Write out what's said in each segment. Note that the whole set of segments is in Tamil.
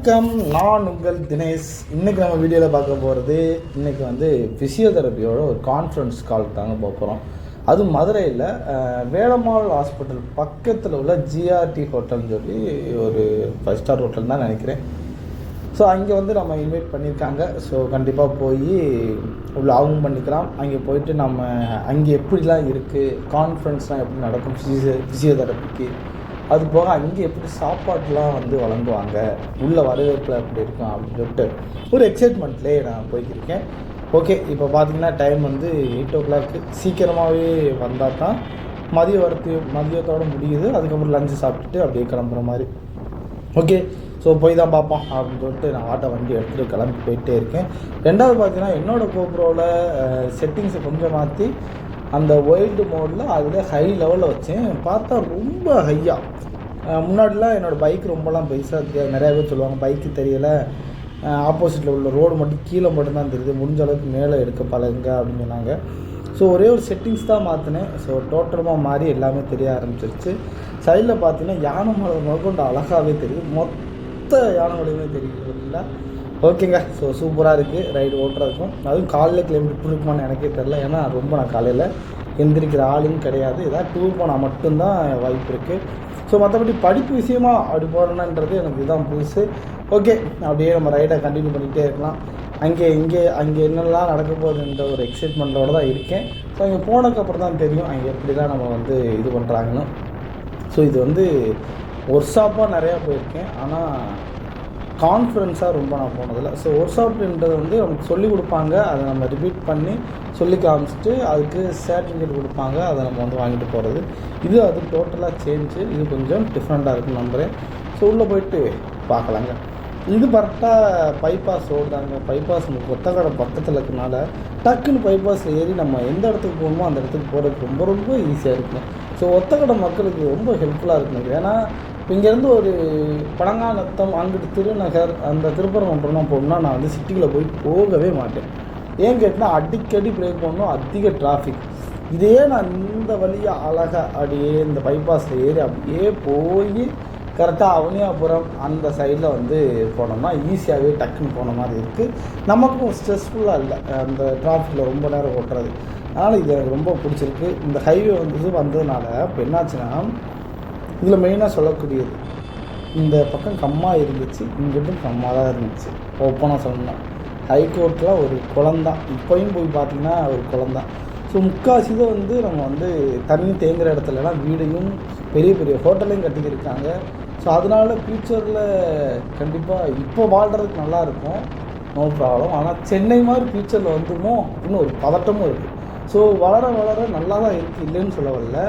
வணக்கம். நான் உங்கள் தினேஷ். இன்னைக்கு நம்ம வீடியோவில் பார்க்க போகிறது இன்னைக்கு வந்து ஃபிசியோதெரப்பியோட ஒரு கான்ஃபரன்ஸ் கால் தாங்க போகிறோம் அது மதுரையில் வேளமாள் ஹாஸ்பிட்டல் பக்கத்தில் உள்ள ஜிஆர்டி ஹோட்டல்னு சொல்லி ஒரு ஃபைவ் ஸ்டார் ஹோட்டல் தான் நினைக்கிறேன். ஸோ அங்கே வந்து நம்ம இன்வைட் பண்ணியிருக்காங்க. ஸோ கண்டிப்பாக போய் உள்ள அவங்க பண்ணிக்கலாம். அங்கே போயிட்டு நம்ம அங்கே எப்படிலாம் இருக்குது கான்ஃபரன்ஸ்லாம் எப்படி நடக்கும்? ஃபிசியோ ஃபிசியோதெரப்பிக்கு அது போக அங்கே எப்படி சாப்பாடுலாம் வந்து வழங்குவாங்க? உள்ள வரவேற்பில் எப்படி இருக்கும் அப்படின்னு சொல்லிட்டு ஒரு எக்ஸைட்மெண்ட்லேயே நான் போய்க்கிருக்கேன். ஓகே இப்போ பார்த்தீங்கன்னா டைம் வந்து எயிட் ஓ கிளாக்கு சீக்கிரமாகவே வந்தால் தான் மதிய வரத்து மதியத்தோட முடியுது. அதுக்கப்புறம் லஞ்சு சாப்பிட்டுட்டு அப்படியே கிளம்புற மாதிரி. ஓகே ஸோ போய் தான் பார்ப்போம் அப்படின்னு சொல்லிட்டு நான் ஆட்டோ வண்டி எடுத்துகிட்டு கிளம்பி போயிட்டே இருக்கேன். ரெண்டாவது பார்த்தீங்கன்னா என்னோடய கோப்ரோவில் செட்டிங்ஸை கொஞ்சம் மாற்றி அந்த ஒயில்டு மோடில் அதில் ஹை லெவலில் வச்சேன் பார்த்தா ரொம்ப ஹையாக முன்னாடிலாம் என்னோடய பைக் ரொம்பலாம் பெருசாக தெரியாது. நிறையா பேர் சொல்லுவாங்க பைக்கு தெரியலை. ஆப்போசிட்டில் உள்ள ரோடு மட்டும் கீழே மட்டும்தான் தெரியுது. முடிஞ்ச அளவுக்கு மேலே எடுக்க பழகுங்க அப்படின்னு சொன்னாங்க. ஸோ ஒரே ஒரு செட்டிங்ஸ் தான் மாற்றினேன் ஸோ டோட்டலமாக மாறி எல்லாமே தெரிய ஆரம்பிச்சிருச்சு. சைடில் பார்த்தீங்கன்னா யானை மலை முதற்கொண்டு அழகாகவே தெரியுது. மொத்த யானை மலையுமே தெரியுது. இல்லை? ஓகேங்க. ஸோ சூப்பராக இருக்குது ரைடு ஓட்டுறதுக்கும். அதுவும் காலையில் கிளம்பி எப்படி இருக்குமான்னு எனக்கே தெரில ஏன்னா ரொம்ப நான் காலையில் எந்திரிக்கிற ஆளும் கிடையாது. ஏதாவது டூர் போனால் மட்டும்தான் வாய்ப்பு இருக்குது ஸோ மற்றபடி படிப்பு விஷயமா அப்படி போடணுன்றது எனக்கு இதுதான் புதுசு. ஓகே அப்படியே நம்ம ரைடை கண்டினியூ பண்ணிகிட்டே இருக்கலாம். அங்கே இங்கே அங்கே என்னெல்லாம் நடக்க போகுதுன்ற ஒரு எக்ஸைட்மெண்ட்டோடு தான் இருக்கேன். ஸோ அங்கே போனதுக்கப்புறம் தான் தெரியும் அங்கே எப்படி தான் நம்ம வந்து இது பண்ணுறாங்கன்னு ஸோ இது வந்து ஒர்க் ஷாப்பாக நிறையா போயிருக்கேன். ஆனால் கான்ஃபிடன்ஸாக ரொம்ப நான் போனதில்லை. ஸோ ஒர்க் ஷாப்ன்றது வந்து நமக்கு சொல்லிக் கொடுப்பாங்க. அதை நம்ம ரிப்பீட் பண்ணி சொல்லி காமிச்சிட்டு அதுக்கு சர்டிஃபிகேட் கொடுப்பாங்க. அதை நம்ம வந்து வாங்கிட்டு போகிறது இது அது டோட்டலாக சேஞ்சு இது கொஞ்சம் டிஃப்ரெண்ட்டாக இருக்கும் நம்புகிறேன் ஸோ உள்ளே போயிட்டு பார்க்கலாங்க. இது கரெக்டாக பைபாஸ் ரோடு தாங்க. பைபாஸ் கொத்த ஒத்தக்கடை பக்கத்தில் இருக்கனால டக்குன்னு பைபாஸில் ஏறி நம்ம எந்த இடத்துக்கு போகணுமோ அந்த இடத்துக்கு போகிறதுக்கு ரொம்ப ரொம்ப ஈஸியாக இருக்கும் ஸோ ஒத்தக்கடை மக்களுக்கு ரொம்ப ஹெல்ப்ஃபுல்லாக இருக்கும் ஏன்னா இப்போ இங்கேருந்து ஒரு பழங்காநத்தம் அங்கிட்டு திருநகர் அந்த திருப்பரங்குன்றம்லாம் போகணும்னா நான் வந்து சிட்டிக்குள்ளே போய் போகவே மாட்டேன். ஏன் கேட்டால் அடிக்கடி பிரேக் பண்ணணும் அதிக டிராஃபிக் இதே நான் இந்த வழியாக அழகாக அப்படியே இந்த பைபாஸில் ஏறி அப்படியே போய் கரெக்டாக அவனியாபுரம் அந்த சைடில் வந்து போனோம்னா ஈஸியாகவே டக்குன்னு போன மாதிரி இருக்குது நமக்கும் ஸ்ட்ரெஸ்ஃபுல்லாக இல்லை. அந்த டிராஃபிக்கில் ரொம்ப நேரம் ஓட்டுறது. அதனால் இது எனக்கு ரொம்ப பிடிச்சிருக்கு. இந்த ஹைவே வந்து வந்ததுனால இப்போ என்னாச்சுன்னா இதில் மெயினாக சொல்லக்கூடியது இந்த பக்கம் கம்மா இருந்துச்சு இங்கிட்டும் கம்மா தான் இருந்துச்சு. ஓப்பனாக சொல்லணும் ஹைகோர்ட்டில் ஒரு குளந்தான் இப்போயும் போய் பார்த்தீங்கன்னா ஒரு குளந்தான் ஸோ முக்கால்வாசி இதை வந்து நம்ம வந்து தண்ணி தேங்குற இடத்துலலாம் வீடையும் பெரிய பெரிய ஹோட்டலையும் கட்டிக்கிருக்காங்க. ஸோ அதனால் ஃப்யூச்சரில் கண்டிப்பாக இப்போ வாழ்கிறதுக்கு நல்லா இருக்கும். நோ ப்ராப்ளம் ஆனால் சென்னை மாதிரி ஃப்யூச்சரில் வந்துமோ அப்படின்னு ஒரு பதட்டமும் இருக்குது ஸோ வளர வளர நல்லா தான் இருக்குது இல்லைன்னு சொல்ல வரல.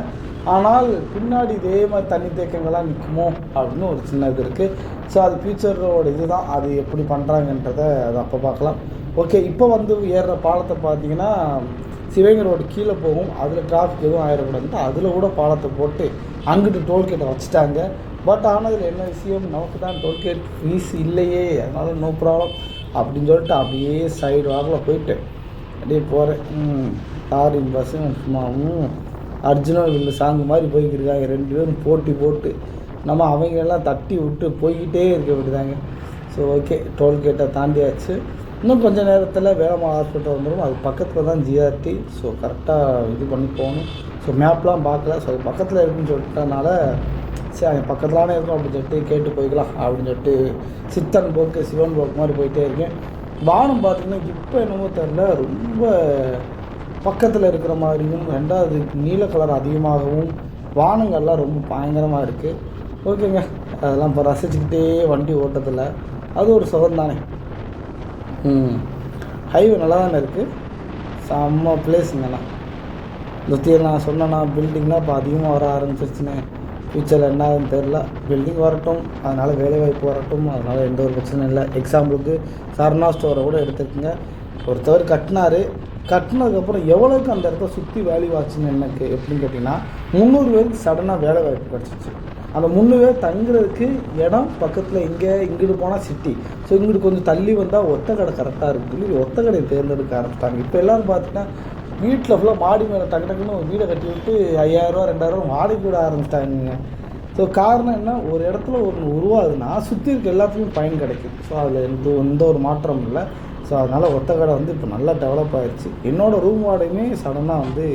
ஆனால் பின்னாடி இதே மாதிரி தண்ணி தேக்கங்கள்லாம் நிற்குமோ அப்படின்னு ஒரு சின்ன இது இருக்குது ஸோ அது ஃப்யூச்சரோட இது தான் அது எப்படி பண்ணுறாங்கன்றதை அது அப்போ பார்க்கலாம். ஓகே இப்போ வந்து ஏறுற பாலத்தை பார்த்தீங்கன்னா சிவகங்கை ரோடு கீழே போகும். அதில் டிராஃபிக் எதுவும் ஆயிடக்கூடாதுன்ட்டு அதில் கூட பாலத்தை போட்டு அங்கிட்டு டோல்கேட்டை வச்சுட்டாங்க. பட் ஆனதில் என்ன விஷயம்? நமக்கு தான் டோல்கேட் ஃபீஸ் இல்லையே. அதனால நோ ப்ராப்ளம் அப்படின்னு சொல்லிட்டு அப்படியே சைடு வாக்கில் போயிட்டு அப்படியே போகிறேன் ம் பஸ்ஸும் பஸ்ஸு சும்மா அர்ஜுனா இந்த சாங் மாதிரி போய்க்கிருக்காங்க. ரெண்டு பேரும் போட்டி போட்டு நம்ம அவங்களெல்லாம் தட்டி விட்டு போய்கிட்டே இருக்க விட்டுதாங்க ஸோ ஓகே டோல்கேட்டை தாண்டியாச்சு. இன்னும் கொஞ்சம் நேரத்தில் வேளமா ஹாஸ்பிட்டல் வந்துடும் அது பக்கத்தில் தான் ஜிஆர்டி ஸோ கரெக்டாக இது பண்ணி போகணும். ஸோ மேப்லாம் பார்க்கல. ஸோ அது பக்கத்தில் இருக்குன்னு சொல்லிட்டனால சரி அங்கே பக்கத்துலானே இருக்கும் அப்படின்னு சொல்லிட்டு கேட்டு போய்க்கலாம் அப்படின்னு சொல்லிட்டு சித்தன் போக்கு சிவன் போக்கு மாதிரி போயிட்டே இருக்கேன். வானம் பார்த்தீங்கன்னா இப்போ என்னமோ தெரில ரொம்ப பக்கத்தில் இருக்கிற மாதிரியும் ரெண்டாவது நீல கலர் அதிகமாகவும் வானங்கள்லாம் ரொம்ப பயங்கரமாக இருக்குது ஓகேங்க. அதெல்லாம் இப்போ ரசிச்சுக்கிட்டே வண்டி ஓட்டத்தில். அது ஒரு சுகம் தானே. ம். ஹைவே நல்லா தானே இருக்குது செம்ம பிளேஸுங்கண்ணா இந்த நான் சொன்னேன்னா பில்டிங்லாம் இப்போ அதிகமாக வர ஆரம்பிச்சிருச்சுன்னு. ஃப்யூச்சரில் என்ன ஆகுதுன்னு தெரில பில்டிங் வரட்டும். அதனால் வேலைவாய்ப்பு வரட்டும். அதனால் எந்த ஒரு பிரச்சனையும் இல்லை. எக்ஸாம்பிளுக்கு சரணா ஸ்டோரை கூட எடுத்துக்கோங்க. ஒருத்தவர் கட்டினார். கட்டினதுக்கப்புறம் எவ்வளோக்கு அந்த இடத்த சுற்றி வேல்யூ ஆச்சுன்னு எனக்கு எப்படின்னு கேட்டிங்கன்னா முந்நூறு பேருக்கு சடனாக வேலை வாய்ப்பு கிடச்சிச்சு. அந்த முந்நூறு பேர் தங்குறதுக்கு இடம் பக்கத்தில் இங்கே இங்கிட்டு போனால் சிட்டி ஸோ இங்கிட்டு கொஞ்சம் தள்ளி வந்தால் ஒத்த கடை கரெக்டாக இருக்குன்னு சொல்லி ஒத்த கடையை தேர்ந்தெடுக்க ஆரம்பித்தாங்க இப்போ எல்லோரும் பார்த்தீங்கன்னா வீட்டில் ஃபுல்லாக மாடி மேலே டக்கு டக்குன்னு ஒரு வீடை கட்டி விட்டு ஐயாயிரரூவா ரெண்டாயிரம் வாடகை விட ஆரம்பிச்சிட்டாங்க ஸோ காரணம் என்ன? ஒரு இடத்துல ஒன்று உருவாகுதுன்னா சுற்றி இருக்க எல்லாத்துக்கும் பயன் கிடைக்கும் ஸோ அதில் எந்த எந்த ஒரு மாற்றமும் இல்லை. ஸோ அதனால் ஒத்த கடை வந்து இப்போ நல்லா டெவலப் ஆகிடுச்சு என்னோடய ரூம் வாடகையுமே சடனாக வந்து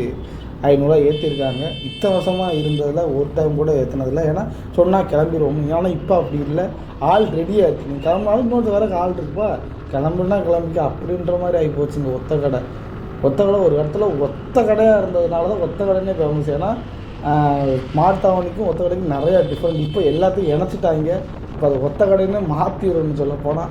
ஐநூறுரூவா ஏற்றிருக்காங்க இத்தனை வருஷமாக இருந்ததில் ஒரு டைம் கூட ஏற்றினதில்ல ஏன்னா சொன்னால் கிளம்பிடுவோம் ஆனால் இப்போ அப்படி இல்லை. ஆள் ரெடியாக இருக்குது நீ கிளம்பினாலும் இன்னொரு வரைக்கும் ஆள் இருக்குப்பா. கிளம்புனா கிளம்பிக்க. அப்படின்ற மாதிரி ஆகி போச்சுங்க ஒத்த கடை. ஒத்த கடை ஒரு இடத்துல ஒத்த கடையாக இருந்ததுனால தான் ஒத்த கடைன்னே ஃபேமஸ் ஏன்னா மாட்டாவணிக்கும் ஒத்த கடைக்கும் நிறையா டிஃப்ரெண்ட் இப்போ எல்லாத்தையும் இணைச்சிட்டாங்க. இப்போ அது ஒத்த கடைன்னு மாற்றிடும்னு சொல்ல போனால்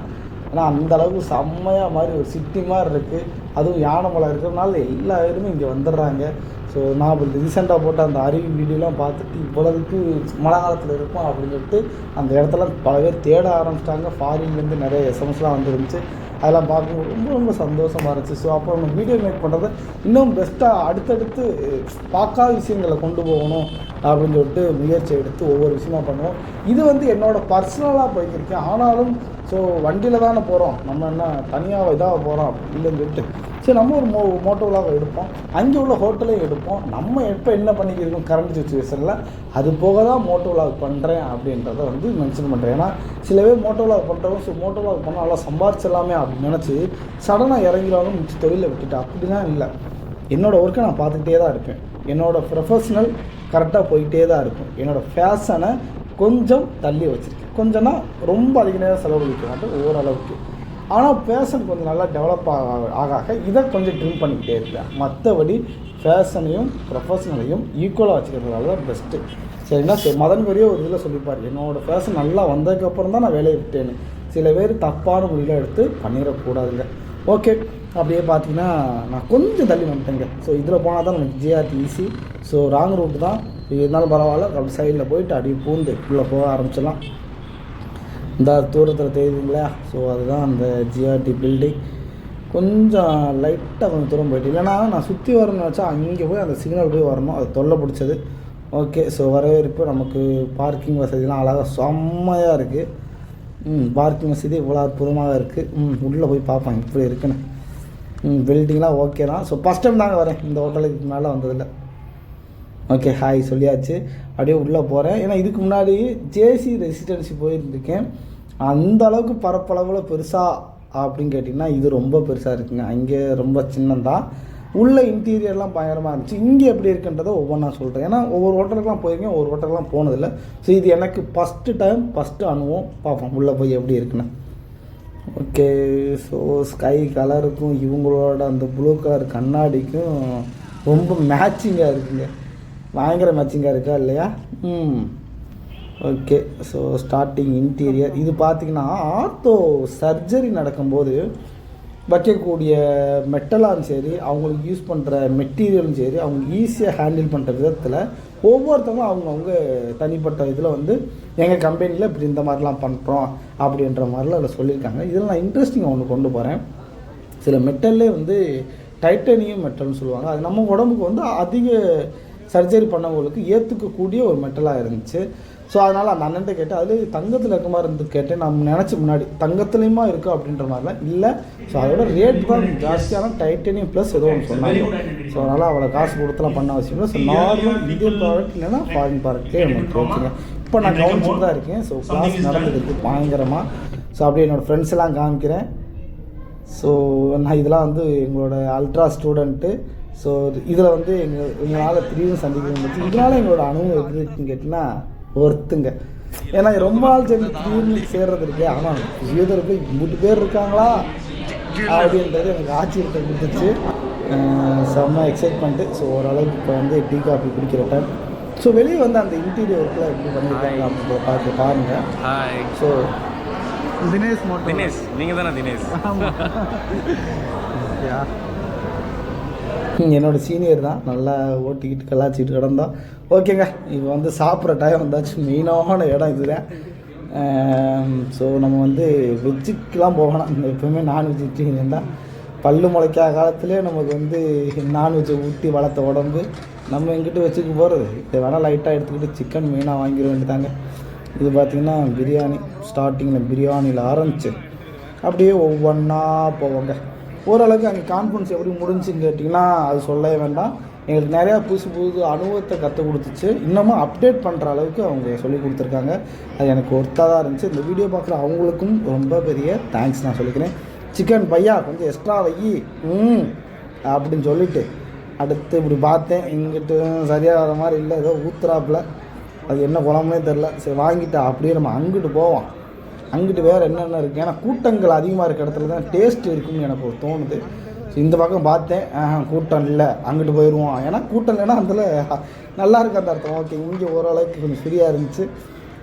ஏன்னா அந்த அளவுக்கு செம்மையாக மாதிரி ஒரு சிட்டி மாதிரி இருக்குது அதுவும் யானை மலை இருக்கிறதுனால எல்லா பேருமே இங்கே வந்துடுறாங்க. ஸோ நான் இப்போ ரீசெண்டாக போட்ட அந்த அருவி வீடியோலாம் பார்த்துட்டு இவ்வளவுக்கு மழை காலத்தில் இருக்கும் அப்படின்னு சொல்லிட்டு அந்த இடத்துல பல பேர் தேட ஆரம்பிச்சிட்டாங்க. ஃபாரின்லேருந்து நிறைய எஸ்எம்எஸ்லாம் வந்துருந்துச்சு. அதெல்லாம் பார்க்கும்போது ரொம்ப ரொம்ப சந்தோஷமாக இருந்துச்சு. ஸோ அப்போ நம்ம வீடியோ மேக் பண்ணுறது இன்னும் பெஸ்ட்டாக அடுத்தடுத்து பார்க்காத விஷயங்களை கொண்டு போகணும் அப்படின்னு சொல்லிட்டு முயற்சி எடுத்து ஒவ்வொரு விஷயமா பண்ணுவோம். இது வந்து என்னோடய பர்சனலாக போய்க்கிருக்கேன் ஆனாலும் ஸோ வண்டியில் தானே போகிறோம் நம்ம என்ன தனியாக இதாக போகிறோம் இல்லைன்னு சொல்லிட்டு சரி நம்ம ஒரு மோ மோட்டோவிலாக எடுப்போம். அங்கே உள்ள ஹோட்டலையும் எடுப்போம். நம்ம எப்போ என்ன பண்ணிக்கிறோம் கரண்ட் சுச்சுவேஷனில் அது போக தான் மோட்டோவிலாக் பண்ணுறேன் அப்படின்றத வந்து மென்ஷன் பண்ணுறேன் ஏன்னா சில பேர் மோட்டோவிலாக் பண்ணுறவங்க ஸோ மோட்டோவிலாக் பண்ணால் நல்லா சம்பாரிச்சிடலாமே அப்படின்னு நினச்சி சடனாக இறங்கிறாலும் மிச்ச தொழிலை விட்டுட்டு அப்படிலாம் இல்லை. என்னோடய ஒர்க்கை நான் பார்த்துக்கிட்டே தான் இருப்பேன். என்னோடய ப்ரொஃபஷ்னல் கரெக்டாக போயிட்டே தான் இருக்கும். என்னோடய ஃபேஷனை கொஞ்சம் தள்ளி வச்சுருக்கேன். கொஞ்சம்னா ரொம்ப அதிக நேரம் செலவழிக்க மாட்டேன் ஓரளவுக்கு. ஆனால் ஃபேஷன் கொஞ்சம் நல்லா டெவலப் ஆக ஆக ஆக இதை கொஞ்சம் ட்ரிம் பண்ணிக்கிட்டே இருக்கேன் மற்றபடி ஃபேஷனையும் ப்ரொஃபஷனலையும் ஈக்குவலாக வச்சுக்கிறதுனால தான் பெஸ்ட்டு சரிங்களா சரி மதன் பெரிய ஒரு இதில் சொல்லிப்பார். என்னோடய ஃபேஷன் நல்லா வந்ததுக்கப்புறம் தான் நான் வேலையை விட்டேன்னு. சில பேர் தப்பான முடியல எடுத்து பண்ணிடக்கூடாதுங்க. ஓகே அப்படியே பார்த்தீங்கன்னா நான் கொஞ்சம் தள்ளி வந்துட்டேங்க. ஸோ இதில் போனால் தான் எனக்கு GRT easy so wrong route தான். இருந்தாலும் பரவாயில்ல அப்படி சைடில் போயிட்டு அப்படியே பூந்து உள்ளே போக ஆரம்பிச்சிடலாம். இந்த தூரத்தில் தெரியுதுங்களா? ஸோ அதுதான் அந்த ஜிஆர்டி பில்டிங் கொஞ்சம் லைட்டாக கொஞ்சம் தூரம் போயிட்டு இல்லைனா நான் சுற்றி வரணும்னு வச்சா அங்கே போய் அந்த சிக்னல் போய் வரணும். அது தொல்லை பிடிச்சது. ஓகே ஸோ வரவேற்பு நமக்கு பார்க்கிங் வசதிலாம் அழகாக செம்மையாக இருக்குது ம் பார்க்கிங் வசதி இவ்வளோ அற்புதமாக இருக்குது ம் உள்ளே போய் பார்ப்பேன் இப்படி இருக்குன்னு. ம் பில்டிங்லாம் ஓகே தான். ஸோ ஃபஸ்ட் டைம் தாங்க வரேன். இந்த ஹோட்டலுக்கு மேலே வந்ததில்லை ஓகே ஹாய் சொல்லியாச்சு. அப்படியே உள்ளே போகிறேன் ஏன்னா இதுக்கு முன்னாடி ஜேசி ரெசிடென்சி போயிருந்துருக்கேன். அந்த அளவுக்கு பரப்பளவில் பெருசாக அப்படின்னு கேட்டிங்கன்னா இது ரொம்ப பெருசாக இருக்குங்க. அங்கே ரொம்ப சின்னந்தான் உள்ள இன்டீரியர்லாம் பயங்கரமாக இருந்துச்சு. இங்கே எப்படி இருக்குன்றதை ஒவ்வொன்றா சொல்கிறேன் ஏன்னா ஒவ்வொரு ஹோட்டலுக்குலாம் போயிருக்கேன். ஒவ்வொரு ஹோட்டலுக்குலாம் போனதில்லை. ஸோ இது எனக்கு ஃபஸ்ட்டு டைம் ஃபஸ்ட்டு அனுபவம். பார்ப்போம் உள்ளே போய் எப்படி இருக்குன்னு. ஓகே ஸோ ஸ்கை கலருக்கும் இவங்களோட அந்த ப்ளூ கலர் கண்ணாடிக்கும் ரொம்ப மேட்சிங்காக இருக்குங்க. பயங்கர மேட்சிங்காக இருக்கா இல்லையா? ம். ஓகே ஸோ ஸ்டார்டிங் இன்டீரியர் இது பார்த்திங்கன்னா ஆர்த்தோ சர்ஜரி நடக்கும்போது வைக்கக்கூடிய மெட்டலாலும் சரி அவங்களுக்கு யூஸ் பண்ணுற மெட்டீரியலும் சரி அவங்க ஈஸியாக ஹேண்டில் பண்ணுற விதத்தில் ஒவ்வொருத்தவங்களும் அவங்கவுங்க தனிப்பட்ட இதில் வந்து எங்கள் கம்பெனியில் இப்படி இந்த மாதிரிலாம் பண்ணுறோம் அப்படின்ற மாதிரிலாம் அதில் சொல்லியிருக்காங்க. இதில் நான் இன்ட்ரெஸ்டிங் ஒன்று கொண்டு போகிறேன் சில மெட்டல்லே வந்து டைட்டனியம் மெட்டல்னு சொல்லுவாங்க. அது நம்ம உடம்புக்கு வந்து அதிக சர்ஜரி பண்ணவங்களுக்கு ஏற்றுக்கக்கூடிய ஒரு மெட்டலாக இருந்துச்சு. ஸோ அதனால் அந்த அண்ணன்ட்ட கேட்டேன் அது தங்கத்தில் இருக்க மாதிரி இருந்து கேட்டேன். நம்ம நினச்ச முன்னாடி தங்கத்துலேயுமா இருக்குது அப்படின்ற மாதிரிலாம். இல்லை. ஸோ அதோட ரேட் தான் ஜாஸ்தியான டைட்டனியம் ப்ளஸ் ஏதோ ஒன்று சொன்னாங்க. ஸோ அதனால் அவ்வளோ காசு கொடுத்துலாம் பண்ண அவசியம் இல்லை. ஸோ நார்மல் இந்தியன் ப்ராடக்ட் இல்லைன்னா ஃபாரின் ப்ராடக்ட்டே நமக்கு ஓகேங்க இப்போ நான் கவனிச்சுட்டு தான் இருக்கேன். ஸோ கிளாஸ் நடந்துருக்கு பயங்கரமாக ஸோ அப்படியே என்னோடய ஃப்ரெண்ட்ஸ் எல்லாம் காமிக்கிறேன். ஸோ நான் இதெல்லாம் வந்து எங்களோட அல்ட்ரா ஸ்டூடெண்ட்டு ஸோ இதில் வந்து எங்கள் எங்களால் திடீர்னு சந்திக்க முடிச்சு இதனால் எங்களோட அனுபவம் எப்படி இருக்குன்னு கேட்டிங்கன்னா ஒர்த்துங்க. ஏன்னா ரொம்ப நாள் சேர்ந்து திடீர்னு சேர்றது இருக்கு ஆனால் ஃபிசியோதெரப்பி இம்புட்டு பேர் இருக்காங்களா? அப்படின்றது எனக்கு ஆச்சரியத்தை கொடுத்துச்சு. செம்ம எக்ஸைட்மெண்ட்டு ஸோ ஓரளவுக்கு இப்போ வந்து டீ காஃபி குடிக்கிற டைம் ஸோ வெளியே வந்து அந்த இன்டீரியர் ஒர்க்கில் எப்படி பண்ணியிருக்காங்க அப்படின்றத பார்த்து பாருங்கள் ஹாய் ஸோ தினேஷ் மட்டும். தினேஷ். நீங்கள் தானே தினேஷ் யா. என்னோட சீனியர் தான். நல்லா ஓட்டிக்கிட்டு கலாச்சிக்கிட்டு கிடந்தோம். ஓகேங்க இப்போ வந்து சாப்பிட்ற டைம் வந்தாச்சு. மெயினான இடம் இதுதான். ஸோ நம்ம வந்து வெஜ்ஜுக்கெலாம் போகணும். இந்த எப்பவுமே நான் தான். பல்லு முளைக்காத காலத்துலேயே நமக்கு வந்து நான்வெஜ்ஜை ஊட்டி வளர்த்த உடம்பு நம்ம எங்கிட்ட வச்சுக்க போகிறது இதை வேணால் லைட்டாக எடுத்துக்கிட்டு சிக்கன் மெயினாக வாங்கிட வேண்டியதாங்க இது பார்த்திங்கன்னா பிரியாணி. ஸ்டார்டிங்கில் பிரியாணியில் ஆரம்பிச்சு அப்படியே ஒவ்வொன்றா போவோங்க. ஓரளவுக்கு அங்கே கான்ஃபரன்ஸ் எப்படி முடிஞ்சுன்னு கேட்டிங்கன்னா அது சொல்லவே வேண்டாம். எங்களுக்கு நிறையா புதுசு புது அனுபவத்தை கற்றுக் கொடுத்துச்சு. இன்னமும் அப்டேட் பண்ணுற அளவுக்கு அவங்க சொல்லி கொடுத்துருக்காங்க. அது எனக்கு ஒர்த்தாக தான் இருந்துச்சு. இந்த வீடியோ பார்க்குற அவங்களுக்கும் ரொம்ப பெரிய தேங்க்ஸ் நான் சொல்லிக்கிறேன். சிக்கன் பையா கொஞ்சம் எக்ஸ்ட்ரா வை. ம் அப்படின்னு சொல்லிட்டு அடுத்து இப்படி பார்த்தேன். இங்கிட்டு சரியாக வர மாதிரி இல்லை. ஏதோ ஊத்துறாப்புல. அது என்ன குழம்புனே தெரில சரி வாங்கிட்டா. அப்படியே நம்ம அங்கிட்டு போவோம். அங்கிட்டு வேறு என்னென்ன இருக்குது ஏன்னா கூட்டங்கள் அதிகமாக இருக்க இடத்துல தான் டேஸ்ட் இருக்குன்னு எனக்கு ஒரு தோணுது. ஸோ இந்த பக்கம் பார்த்தேன். கூட்டம் இல்லை. அங்கிட்டு போயிடுவோம் ஏன்னா கூட்டம் இல்லைன்னா அதில் நல்லா இருக்கு அந்த அர்த்தம் ஓகே இங்கே ஓரளவுக்கு கொஞ்சம் ஃப்ரீயாக இருந்துச்சு.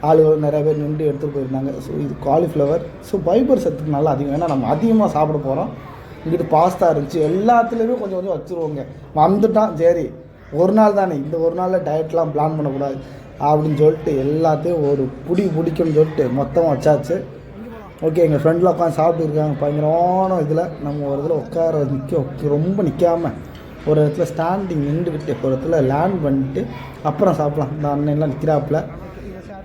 ஆளுகள் நிறைய பேர் நின்று எடுத்துகிட்டு போயிருந்தாங்க. ஸோ இது காலிஃப்ளவர் ஸோ பைபர் சத்துக்கு நல்லா அதிகம். ஏன்னா நம்ம அதிகமாக சாப்பிட போகிறோம் இங்கிட்டு பாஸ்தா இருந்துச்சு. எல்லாத்துலேயுமே கொஞ்சம் கொஞ்சம் வச்சுருவோங்க. வந்துட்டான் சரி. ஒரு நாள் தானே இந்த ஒரு நாளில் டயட்லாம் பிளான் பண்ணக்கூடாது. அப்படின்னு சொல்லிட்டு எல்லாத்தையும் ஒரு புடி பிடிக்கும்னு சொல்லிட்டு மொத்தமாக வச்சாச்சு. ஓகே எங்கள் ஃப்ரெண்டில் உட்காந்து சாப்பிட்டு இருக்காங்க. பயங்கரமான இதில் நம்ம ஒரு இதில் உட்கார நிற்க ரொம்ப நிற்காம ஒரு இடத்துல ஸ்டாண்டிங் நின்றுக்கிட்டு ஒரு இடத்துல லேண்ட் பண்ணிட்டு அப்புறம் சாப்பிட்லாம். இந்த அண்ணன்லாம் நிற்கிறாப்புல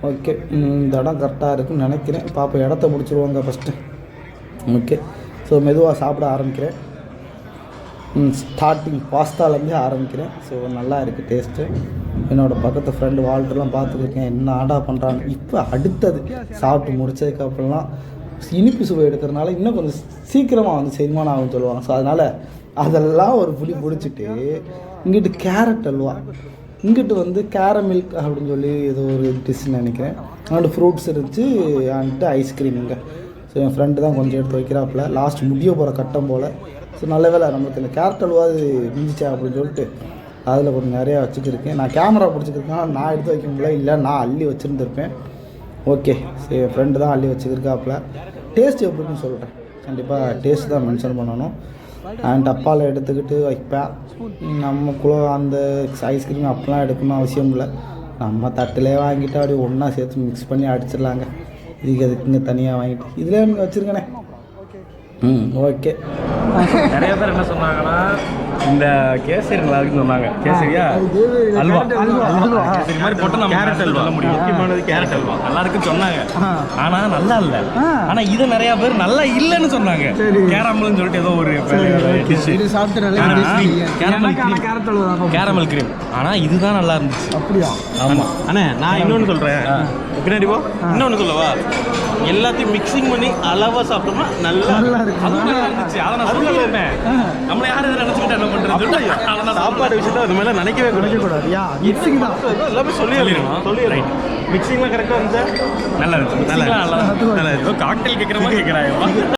ஓகே இந்த இடம் கரெக்டாக இருக்குன்னு நினைக்கிறேன். பாப்பா இடத்த பிடிச்சிருவாங்க ஃபஸ்ட்டு ஓகே ஸோ மெதுவாக சாப்பிட ஆரம்பிக்கிறேன். ஸ்டார்டிங் பாஸ்தாலேருந்தே ஆரம்பிக்கிறேன். ஸோ நல்லா இருக்குது டேஸ்ட்டு என்னோடய பக்கத்து ஃப்ரெண்டு வால்டர்லாம் பார்த்துருக்கேன். என்ன ஆடா பண்ணுறாங்க இப்போ அடுத்தது சாப்பிட்டு முடித்ததுக்கப்புறம்லாம் இனிப்பு சுவை எடுக்கிறதுனால இன்னும் கொஞ்சம் சீக்கிரமாக வந்து செரிமானம் ஆகும்னு சொல்லுவாங்க. ஸோ அதனால் அதெல்லாம் ஒரு புளி பிடிச்சிட்டு இங்கிட்டு கேரட் அல்வா. இங்கிட்டு வந்து கேரமில்க் அப்படின்னு சொல்லி ஏதோ ஒரு டிஷ்னு நினைக்கிறேன். அண்ட் ஃப்ரூட்ஸ் இருந்துச்சு. அண்ட் ஐஸ்கிரீம் இங்கே. ஸோ என் ஃப்ரெண்டு தான் கொஞ்சம் எடுத்து வைக்கிறாப்புல. லாஸ்ட் முடிய போகிற கட்டம் போல். ஸோ நல்ல வேலை நம்மளுக்கு இந்த கேரட் மிஞ்சிச்சா அப்படின்னு சொல்லிட்டு அதில் கொஞ்சம் நிறையா வச்சுக்கிருக்கேன். நான் கேமரா பிடிச்சிக்கிருக்கேன் நான் எடுத்து வைக்க முடியல இல்லை நான் அள்ளி வச்சுருந்துருப்பேன். ஓகே சரி என் ஃப்ரெண்டு தான் அள்ளி வச்சுக்கிருக்காப்புல டேஸ்ட் எப்படின்னு சொல்கிறேன் கண்டிப்பாக டேஸ்ட் தான் மென்ஷன் பண்ணணும். நான் டப்பாவில் எடுத்துக்கிட்டு வைப்பேன். நமக்குள்ள அந்த ஐஸ்கிரீம் அப்பெல்லாம் எடுக்கணும் அவசியம் இல்லை. நம்ம தட்டிலே வாங்கிட்டு அப்படியே ஒன்றா சேர்த்து மிக்ஸ் பண்ணி அடிச்சிடலாங்க. இதுக்கு அதுக்குங்க தனியாக வாங்கிட்டு? இதில் எனக்கு வச்சுருக்கேனே. ஓகே. நிறைய பேர் என்ன சொன்னாங்கன்னா இந்த கேசரி நல்லா இருக்குன்னு சொன்னாங்க. கேசரியா? அல்வா. அல்வா. கேசரி மாதிரி போட்டு நம்ம கேரட் அல்வா. சொல்ல முடியும். முக்கியமானது கேரட் அல்வா. நல்லா இருக்குன்னு சொன்னாங்க. ஆனா நல்லா இல்ல. ஆனா இது நிறைய பேர் நல்லா இல்லைன்னு சொன்னாங்க. கேரமல்னு சொல்லிட்டு ஏதோ ஒரு டிஷ் இது சாப்பிட்டு நல்லா கேரமல் கிரீம் கேரமல் கிரீம் ஆனா இதுதான் நல்லா இருந்துச்சு. அப்படியா? ஆமா. அண்ணே நான் இன்னொன்று சொல்கிறேன் பின்னாடி போ. இன்னொன்று சொல்லவா? எல்லாத்தையும் மிக்சிங் பண்ணி அளவாக சாப்பிட்டோம்னா நல்லா நல்லா இருக்கு நல்லா இருந்துச்சு. அதை நான் சொல்லியிருந்தேன் நம்மள யாரும் இதை நினைச்சுக்கிட்டு பண்றது சாப்பாடு விஷயத்த அது மேலே நினைக்கவே கூடாது. கூடாது யா மிக்சிங் தான். எல்லாமே சொல்லிடுறோம். சொல்லிடுறோம் மிக்சிங்லாம் கரெக்டாக இருந்துச்சா? நல்லா இருந்துச்சு. நல்லா நல்லா நல்லா ஏதோ காக்டெயில் கேட்குற மாதிரி கேட்குறாங்க